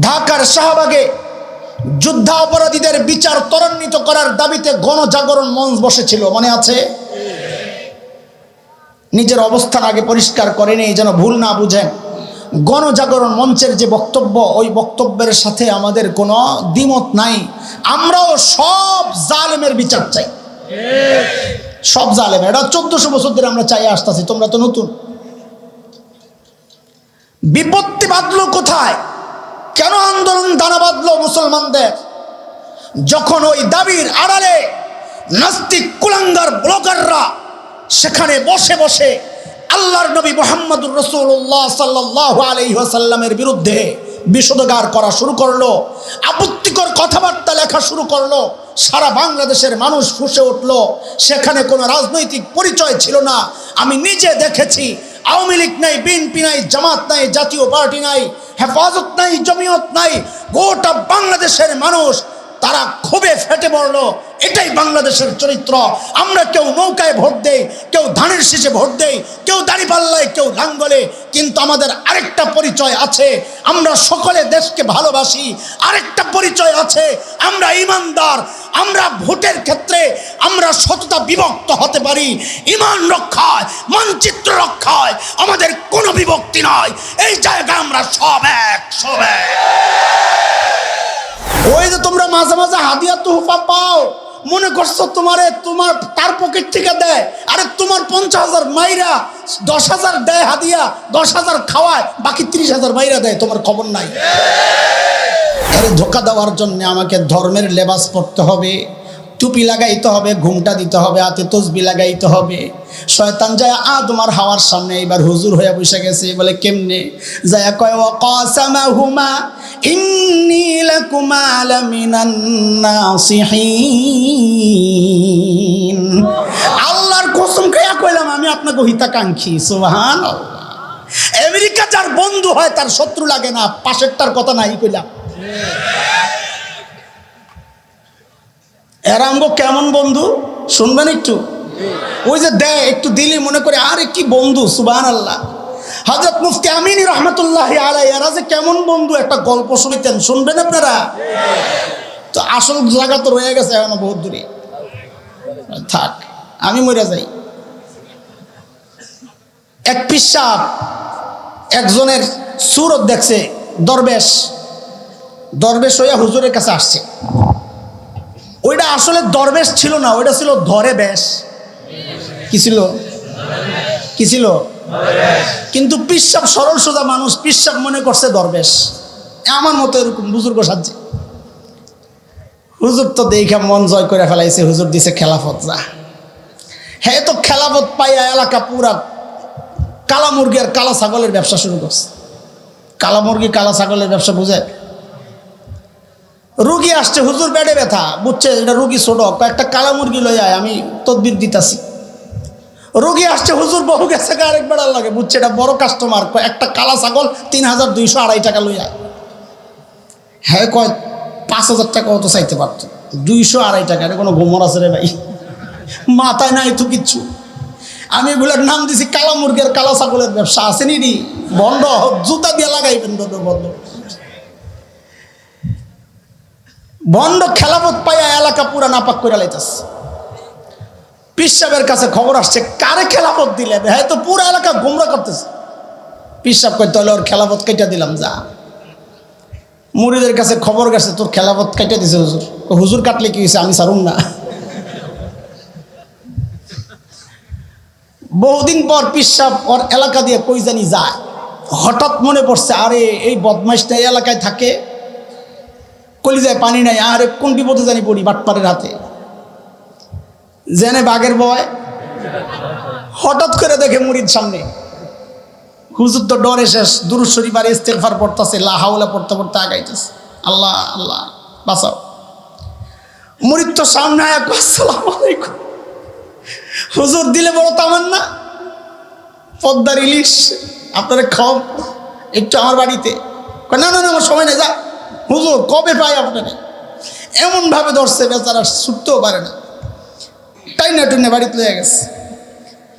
ঢাকার শাহবাগে যুদ্ধাপরাধীদের বিচার ত্বরান্বিত করার দাবিতে গণজাগরণ মঞ্চ বসেছিল। মনে আছে? নিজের অবস্থান আগে পরিষ্কার করেনি যেন ভুল না বুঝেন। গণজাগরণ মঞ্চের যে বক্তব্য, ওই বক্তব্যের সাথে আমাদের কোনো দ্বিমত নাই। আমরাও সব জালেমের বিচার চাই। সব জালেমের। এটা চোদ্দশো বছর ধরে আমরা চাই আসতেছি, তোমরা তো নতুন। বিপত্তি বাঁধলো কোথায়? কেন আন্দোলন দানা বাঁধলো মুসলমানদের? যখন ওই দাবির আড়ালে নাস্তিক কুলাঙ্গার ব্লগাররা সেখানে বসে বসে আল্লাহর নবী মোহাম্মদুর রসুল্লাহ সাল্লাহ আলহিহাসাল্লামের বিরুদ্ধে বিশোধগার করা শুরু করল, আপত্তিকর কথাবার্তা লেখা শুরু করল, সারা বাংলাদেশের মানুষ ফুসে উঠল, সেখানে কোনো রাজনৈতিক পরিচয় ছিল না। আমি নিজে দেখেছি, আওয়ামী লীগ নাই, বিএনপি নাই, জামাত নাই, জাতীয় পার্টি নাই হেফাজত নাই, জমিয়ত নাই, গোটা বাংলাদেশের মানুষ তারা খুবই ফেটে পড়ল। এটাই বাংলাদেশের চরিত্র। আমরা কেউ নৌকায় ভোট দেই, কেউ ধানের শীষে ভোট দেই, কেউ দাঁড়িপাল্লায়, কেউ লাঙ্গলে। কিন্তু আমাদের আরেকটা পরিচয় আছে, আমরা সকলে দেশকে ভালোবাসি। আরেকটা পরিচয় আছে, আমরা ইমানদার। আমরা ভোটের ক্ষেত্রে আমরা সততা বিভক্ত হতে পারি। ইমান রক্ষায়, মানচিত্র রক্ষায় আমাদের কোনো বিভক্তি নয়। এই জায়গায় আমরা সব এক সব এক। ওই যে তোমরা মাঝে মাঝে হাদিয়া তোহফা পাও, মনে করছ তোমারে তোমার তার পকেট থেকে দেয়, আরে তোমার পঞ্চাশ হাজার মাইরা দশ হাজার দেয় হাদিয়া, দশ হাজার খাওয়ায়, বাকি ত্রিশ হাজার মাইরা দেয়, তোমার খবর নাই। আরে ধোকা দেওয়ার জন্য আমাকে ধর্মের লেবাস পড়তে হবে, টুপি লাগাইতে হবে, ঘুমটা দিতে হবে, হাতে তসবি লাগাইতে হবে। শয়তান যায়, আ, তোমার হাওয়ার সামনে এবার হুজুর হয়ে বসে গেছে। বলে, কেমনে? যায় কয় ও কসামা হুমা ইন্নি লাকুমা লামিনান নাসিহিন। আল্লাহর কসম খেয়া কইলাম, আমি আপনাকে হিতাকাঙ্ক্ষী। সুবহানাল্লাহ। আমেরিকা যার বন্ধু হয়, তার শত্রু লাগে না। পাশেরটার কথা নাই কইলাম। এরা কেমন বন্ধু? শুনবেন একটু? ওই যে দেয় একটু দিলে মনে করে, আরে কি বন্ধু সুবান আল্লাহ হজরত মুফতি আমিনী রহমতুল্লাহ আলাই এরা যে কেমন বন্ধু, একটা গল্প শুনিতেন, শুনবেন আপনারা? তো আসল জায়গা তো রয়ে গেছে এখনও বহুত দূরে। থাক, আমি মরে যাই। এক পিসাব একজনের সুরত দেখছে, দরবেশ। দরবেশ হইয়া হুজুরের কাছে আসছে। ওইটা আসলে দরবেশ ছিল না, ওইটা ছিল ধরে বেশ কি ছিল? কি ছিল? কিন্তু পিসাব সরল সোজা মানুষ, পিসাব মনে করছে দরবেশ। আমার মতো এরকম বুজুর্গ সাজছে। হুজুর তো দেখে মন জয় করে ফেলাইছে, হুজুর দিছে খেলাফত, যা। হ্যাঁ তো খেলাফত পাইয়া এলাকা পুরা কালা মুরগি আর কালা ছাগলের ব্যবসা শুরু করছে। কালা মুরগি কালা ছাগলের ব্যবসা বুঝে? রুগী আসছে, হুজুর বেডে ব্যথা, বুঝছে, এটা রুগী ছোট কয়েকটা কালা মুরগি লই আয়, আমি তদবির দিতাছি। রুগী আসছে, হুজুর বহু গেছে আরেক বেড়ার লাগে, বুঝছে, এটা বড় কাস্টমার একটা কালা ছাগল তিন হাজার দুইশো আড়াই টাকা লই আয়। হ্যাঁ কয়, পাঁচ হাজার টাকা অত চাইতে পারত। দুইশো আড়াই টাকা, এটা কোনো ঘুমর আছে রে ভাই? মাথায় নাই তো কিচ্ছু। আমি এগুলোর নাম দিছি, কালা মুরগির কালা ছাগলের ব্যবসা আসেনি নি বন্ধ, জুতা দিয়ে লাগাইবেন বন্ধ। বন্ড খেলাপথ পাইয়া এলাকা পুরা নাপাক করে লাইতেছে। পিসাবের কাছে খবর আসছে, কারে খেলাপথ দিলে হ্যাঁ তো পুরো এলাকা গুমরা করতেছে। পিসাব কই তাহলে ওর খেলাপথ কেটে দিলাম, যা। মুড়িদের কাছে খবর গেছে, তোর খেলাপথ কেটে দিছে হুজুর। হুজুর কাটলে কি হয়েছে আমি সারুম না। বহুদিন পর পিসাব ওর এলাকা দিয়ে কই জানি যায়। হঠাৎ মনে পড়ছে, আরে, এই বদমাইশটা এলাকায় থাকে কলিজায় পানি নাই, আর কোন বিপদে জানি পড়ি বাটপাড়ের হাতে জেনে বাঘের বয় হঠাৎ করে দেখে মুড়ির সামনে। হুজুর তো ডরে শেষ, দুরুদ শরীফার ইস্তেফার পড়তেছে লাহাউলা পড়তে পড়তে আগাইতেছে। আল্লাহ আল্লাহ, বাঁচাও। মুড়ির তো সামনে আয়া আসসালাম আলাইকুম। হুজুর দিলে বড় তামান না পদ্মার ইলিশ, আপনারা খাও একটু আমার বাড়িতে। না না না, আমার সময় নেই, যা। হুজুর, কবে পাই আপনারে এমনভাবে ধরছে, বেচারা ছুটতেও পারে না। তাই না টুনে বাড়িতে লয়ে গেছে।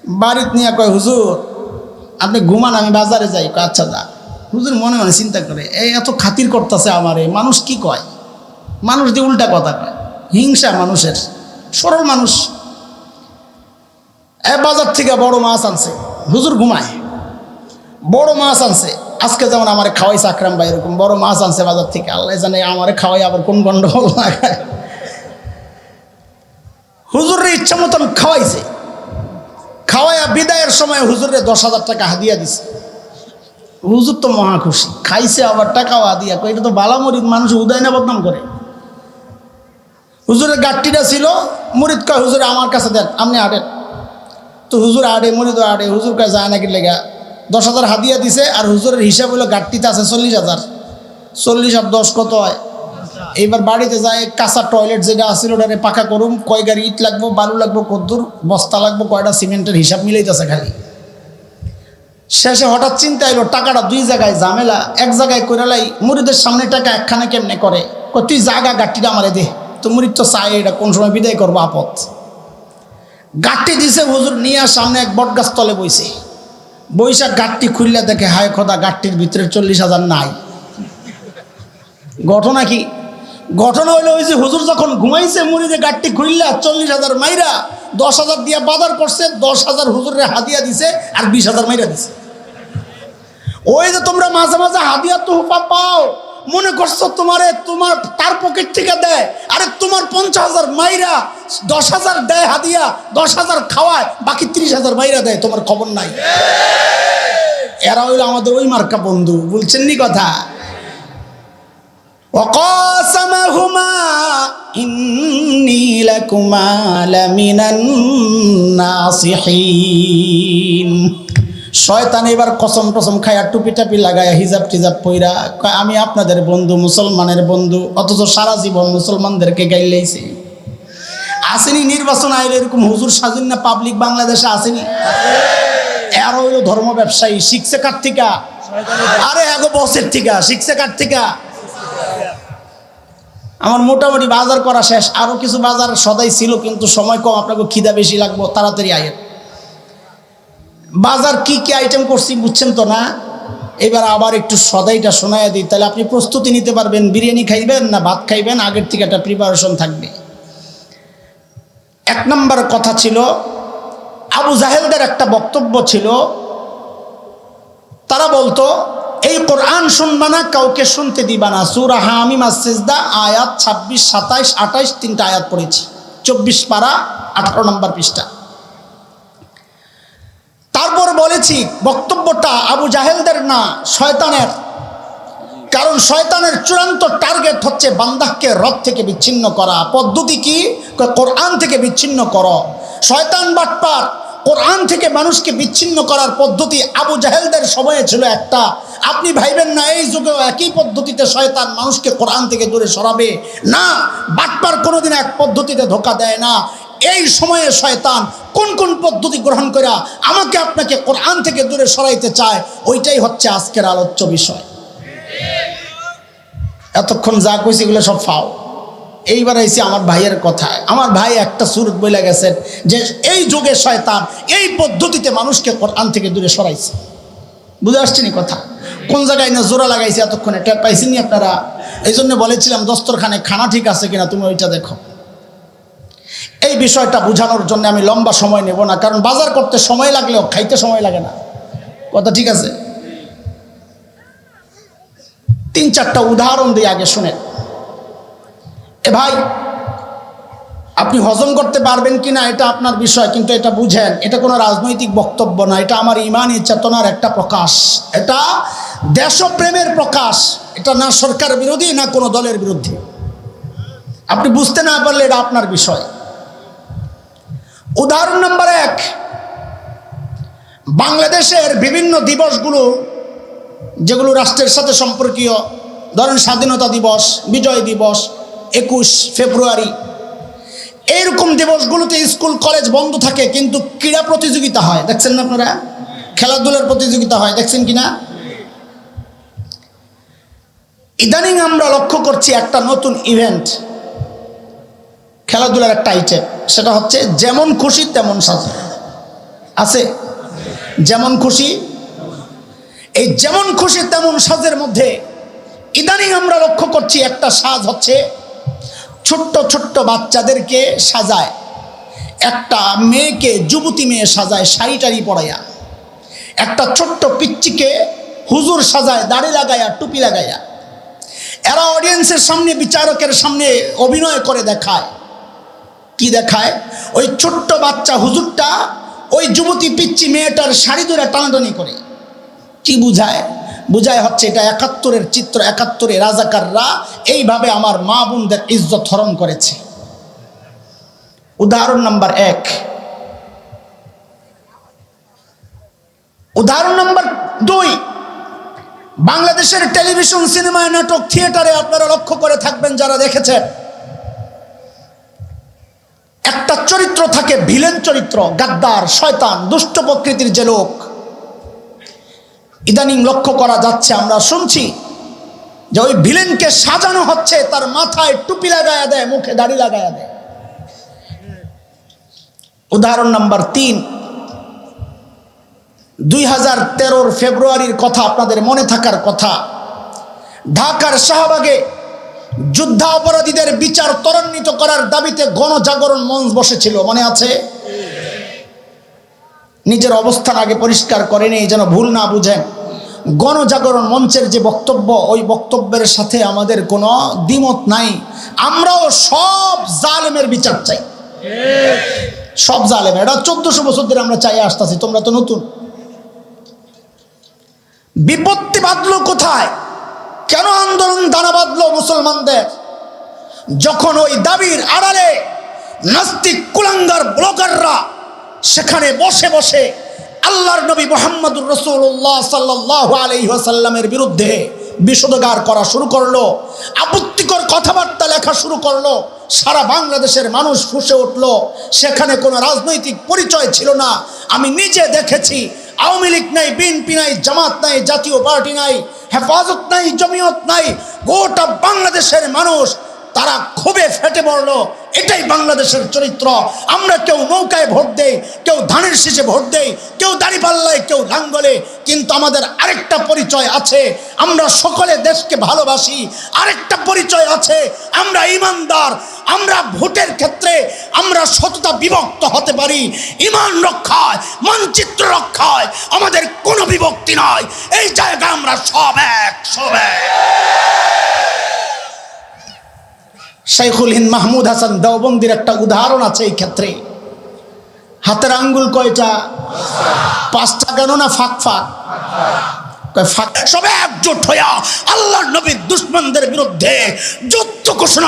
বাড়িতে নিয়ে কয়, হুজুর, আপনি ঘুমান, আমি বাজারে যাই। আচ্ছা যা। হুজুর মনে মনে চিন্তা করে, এই এত খাতির করতেছে আমারে, মানুষ কি কয়? মানুষ দিয়ে উল্টা কথা কয়, হিংসা মানুষের, সরল মানুষ। এ বাজার থেকে বড় মাছ আনছে। হুজুর ঘুমায়। বড় মাছ আনছে। আজকে যেমন আমার খাওয়াই চাকরাম বা এরকম বড় মাছ আনছে বাজার থেকে, আল্লাহ জানে আমারে খাওয়াই আবার কোন গন্ডগোল হুজুরের ইচ্ছা মতন খাওয়াইছে। খাওয়াইয়া বিদায়ের সময় হুজুরে দশ হাজার টাকা হাদিয়া দিছে। হুজুর তো মহা খুশি, খাইছে আবার টাকাও হাদিয়া এটা তো বালা মরিদ, মানুষ উদয় না বদনাম করে। হুজুরের গাঠটিটা ছিল, মুরিদ কয়, হুজুরে, আমার কাছে দেন, আপনি আড়েন তো হুজুর আড়ে মুরিদ আড়ে হুজুর কাছে যায় নাকি লেগা? দশ হাজার হাদিয়া দিছে আর হুজুরের হিসাব হলো গাঠটিতে আছে চল্লিশ হাজার। চল্লিশ আর দশ কত হয়? এইবার বাড়িতে যায়, কাঁচা টয়লেট যেটা আছিল ওটারে পাকা করুম, কয় গাড়ি ইট লাগবো, বালু লাগবো, কদ্দুর, বস্তা লাগবো, কয়টা সিমেন্টের হিসাব মিলাইতেছে খালি। শেষে হঠাৎ চিন্তা এলো টাকাটা দুই জায়গায় ঝামেলা, এক জায়গায় কইরালাই, মুড়িদের সামনে টাকা একখানে কেমনে করে? তুই জাগা গাঠটিটা আমারে দে, তো মুড়িদ তো চাই, এটা কোন সময় বিদায় করব আপদ? গাঠটি দিছে হুজুর, নিয়ে সামনে এক বটগাছ তলে বইছে। বৈশাখ গাঠটি খুললে দেখে, হায় খোদা, গাঠটির ভিতরে চল্লিশ হাজার নাই। ঘটনা কি? ঘটনা হইল ওই যে হুজুর যখন ঘুমাইছে মুড়িতে গাঠটি খুললা, চল্লিশ হাজার মাইরা, দশ হাজার দিয়া বাজার করছে, দশ হাজার হুজুরের হাদিয়া দিছে আর বিশ হাজার মাইরা দিছে। ওই যে তোমরা মাঝে মাঝে হাদিয়া তো পাও, মনে করছ তোমারে তোমার তার পকেট থেকে দেয়, আরে তোমার পঞ্চাশ হাজার মাইরা, দশ হাজার দেয় হাদিয়া, দশ হাজার খাওয়ায়, বাকি ত্রিশ হাজার মাইরা দেয়, তোমার খবর নাই। এরা হইলো আমাদের ওই মার্কা বন্ধু বলছেন নি কথা وقاسمهما إني لكما لمن الناصحين শয়তান এবার কসম টসম খায়া টুপি টাপি লাগায়া হিজাব টিজাব পইরা কয় আমি আপনাদের বন্ধু মুসলমানের বন্ধু অথচ সারা জীবন মুসলমানদেরকে গাইলেইছে আসেনি নির্বাচন আইলে এরকম হুজুর সাজুন না পাবলিক বাংলাদেশে আসেনি এর ধর্ম ব্যবসায়ী শিখছে কার থেকে আরে এগো বসের থেকে শিখছে কার থেকে আমার মোটামুটি বাজার করা শেষ। আরও কিছু বাজার সদাই ছিল, কিন্তু সময় কম, আপনাকে খিদা বেশি লাগবো, তাড়াতাড়ি আয়ের বাজার কি কি আইটেম করছি বুঝছেন তো না? এবার আবার একটু সদাইটা শোনায় দিই। তাহলে আপনি প্রস্তুতি নিতে পারবেন, বিরিয়ানি খাইবেন না ভাত খাইবেন, আগের থেকে একটা প্রিপারেশন থাকবে। এক নম্বর কথা ছিল আবু জাহেলদের একটা বক্তব্য ছিল, তারা বলতো, এই কোরআন শুনবা না, কাউকে শুনতে দিবা না। সুরা হামিম আসিজদা আয়াত ছাব্বিশ, সাতাইশ, আঠাইশ, তিনটা আয়াত পড়েছি। চব্বিশ পারা, আঠারো নম্বর পৃষ্ঠা। তারপর বলেছি, বক্তব্যটা আবু জাহেলদের না, শয়তানের। কারণ শয়তানের চূড়ান্ত টার্গেট হচ্ছে বান্দাহকে রথ থেকে বিচ্ছিন্ন করা। পদ্ধতি কি? কোরআন থেকে বিচ্ছিন্ন করো। শয়তান বাটপার। কোরআন থেকে মানুষকে বিচ্ছিন্ন করার পদ্ধতি আবু জাহেলদের সময়ে ছিল একটা। আপনি ভাইবেন না, এই যুগেও একই পদ্ধতিতে শয়তান মানুষকে কোরআন থেকে দূরে সরাবে? না, বাটপার কোনোদিন এক পদ্ধতিতে ধোকা দেয় না। এই সময়ে শয়তান কোন কোন পদ্ধতি গ্রহণ করা আমাকে আপনাকে কোরআন থেকে দূরে সরাইতে চায়, ওইটাই হচ্ছে আজকের আলোচ্য বিষয়। এতক্ষণ যা কইছি এগুলো সব ফাও। এইবার আইসি আমার ভাইয়ের কথায়। আমার ভাই একটা সুরত বইলা গেছেন যে এই যুগে শয়তান এই পদ্ধতিতে মানুষকে কোরআন থেকে দূরে সরাইছে। বুঝে আসছেনি কথা? কোন জায়গায় না জোড়া লাগাইছে এতক্ষণে? টের পাইছেনি আপনারা? এই জন্য বলেছিলাম, দস্তরখানে খানা ঠিক আছে কিনা তুমি ওইটা দেখো। এই বিষয়টা বোঝানোর জন্য আমি লম্বা সময় নেব না, কারণ বাজার করতে সময় লাগলেও খাইতে সময় লাগে না। কথা ঠিক আছে? তিন চারটা উদাহরণ দিয়ে আগে শুনেন। এ ভাই, আপনি হজম করতে পারবেন কি না এটা আপনার বিষয়, কিন্তু এটা বুঝেন, এটা কোনো রাজনৈতিক বক্তব্য না, এটা আমার ইমানি চেতনার একটা প্রকাশ। এটা দেশপ্রেমের প্রকাশ, এটা না সরকার বিরোধী, না কোনো দলের বিরুদ্ধে। আপনি বুঝতে না পারলে এটা আপনার বিষয়। উদাহরণ নম্বর এক, বাংলাদেশের বিভিন্ন দিবসগুলো, যেগুলো রাষ্ট্রের সাথে সম্পর্কীয়, ধরেন স্বাধীনতা দিবস, বিজয় দিবস একুশ ফেব্রুয়ারি। এইরকম দিবসগুলোতে স্কুল, কলেজ বন্ধ থাকে, কিন্তু ক্রীড়া প্রতিযোগিতা হয়। দেখছেন না আপনারা? খেলাধুলার প্রতিযোগিতা হয়, দেখছেন কি না ইদানিং আমরা লক্ষ্য করছি একটা নতুন ইভেন্ট, খেলাধুলার একটা আইটেম। সেটা হচ্ছে যেমন খুশি, তেমন সাজা। আছে? যেমন খুশি, এই যেমন খুশি, তেমন সাজের মধ্যে ইদানিং আমরা লক্ষ্য করছি একটা সাজ হচ্ছে ছোট্ট ছোট্ট বাচ্চাদেরকে সাজায়। একটা মেয়েকে যুবতী মেয়ে সাজায় শাড়ি টাড়ি পরাইয়া। একটা ছোট্ট পিচ্চিকে হুজুর সাজায় দাড়ি লাগাইয়া, টুপি লাগাইয়া। এরা অডিয়েন্সের সামনে, বিচারকের সামনে অভিনয় করে দেখায়। কি দেখায়? ওই ছোট্ট বাচ্চা হুজুরটা ওই যুবতী পিচ্চি মেয়েটার শাড়ি ধরে টানাটানি করে। কি বুঝায়? বুঝায় হচ্ছে এটা একাত্তরের চিত্র, একাত্তরে রাজাকাররা এইভাবে আমার মা বোনদের ইজ্জত হরণ করেছে। উদাহরণ নাম্বার এক। উদাহরণ নাম্বার দুই। বাংলাদেশের টেলিভিশন সিনেমায় নাটক, থিয়েটারে আপনারা লক্ষ্য করে থাকবেন যারা দেখেছেন। একটা চরিত্র থাকে, ভিলেন চরিত্র, গাদ্দার, শয়তান, দুষ্ট প্রকৃতির যে লোক। ইদানিং লক্ষ্য করা যাচ্ছে, আমরা শুনছি যে ওই ভিলেনকে সাজানো হচ্ছে, তার মাথায় টুপি লাগায়া দেয়, মুখে দাড়ি লাগায়া দেয়। উদাহরণ নাম্বার তিন, দুই হাজার তেরোর ফেব্রুয়ারির কথা আপনাদের মনে থাকার কথা। ঢাকার শাহবাগে যুদ্ধাপরাধীদের বিচার ত্বরান্বিত করার দাবিতে গণজাগরণ মঞ্চ বসেছিল, মনে আছে? নিজের অবস্থান আগে পরিষ্কার করেনি যেন ভুল না বুঝেন। গণজাগরণ মঞ্চের যে বক্তব্য, ওই বক্তব্যের সাথে আমাদের কোনো দ্বিমত নাই। আমরাও সব জালেমের বিচার চাই। সব জালেম এটা চোদ্দশো বছর ধরে আমরা চাই আসতেছি, তোমরা তো নতুন। বিপত্তি বাঁধলো কোথায়? কেন আন্দোলন দানা বাঁধলো মুসলমানদের? যখন ওই দাবির আড়ালে নাস্তিক কুলাঙ্গার ব্লগাররা সেখানে বসে বসে আল্লাহর নবী মোহাম্মদুর রসুল্লাহ সাল্লাহ আলহিহাসাল্লামের বিরুদ্ধে বিশোধগার করা শুরু করল, আপত্তিকর কথাবার্তা লেখা শুরু করল, সারা বাংলাদেশের মানুষ ফুসে উঠল, সেখানে কোনো রাজনৈতিক পরিচয় ছিল না। আমি নিজে দেখেছি, আওয়ামী লীগ নাই, বিএনপি নাই, জামাত নাই, জাতীয় পার্টি নাই, হেফাজত নাই, জমিয়ত নাই, গোটা বাংলাদেশের মানুষ তারা খুবই ফেটে পড়ল। এটাই বাংলাদেশের চরিত্র। আমরা কেউ নৌকায় ভোট দেই, কেউ ধানের শীষে ভোট দেই, কেউ দাঁড়িপাল্লায়, কেউ লাঙ্গলে। কিন্তু আমাদের আরেকটা পরিচয় আছে। আমরা সকলে দেশকে ভালোবাসি। আরেকটা পরিচয় আছে, আমরা ইমানদার। আমরা ভোটের ক্ষেত্রে আমরা সততা বিভক্ত হতে পারি। ইমান রক্ষায়, মানচিত্র রক্ষায় আমাদের কোনো বিভক্তি নয়। এই জায়গায় আমরা সব এক সব এক। শাইখুল হিন্দ মাহমুদ হাসান দেওবন্দির একটা উদাহরণ আছে এই ক্ষেত্রে। হাতের আঙ্গুল কয়টা? পাঁচটা কেন না ফাঁক ফাঁক? বিরুদ্ধে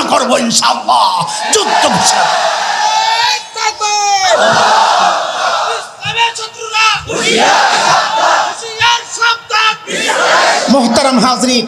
করব যুদ্ধ মোহতারাম হাজরিন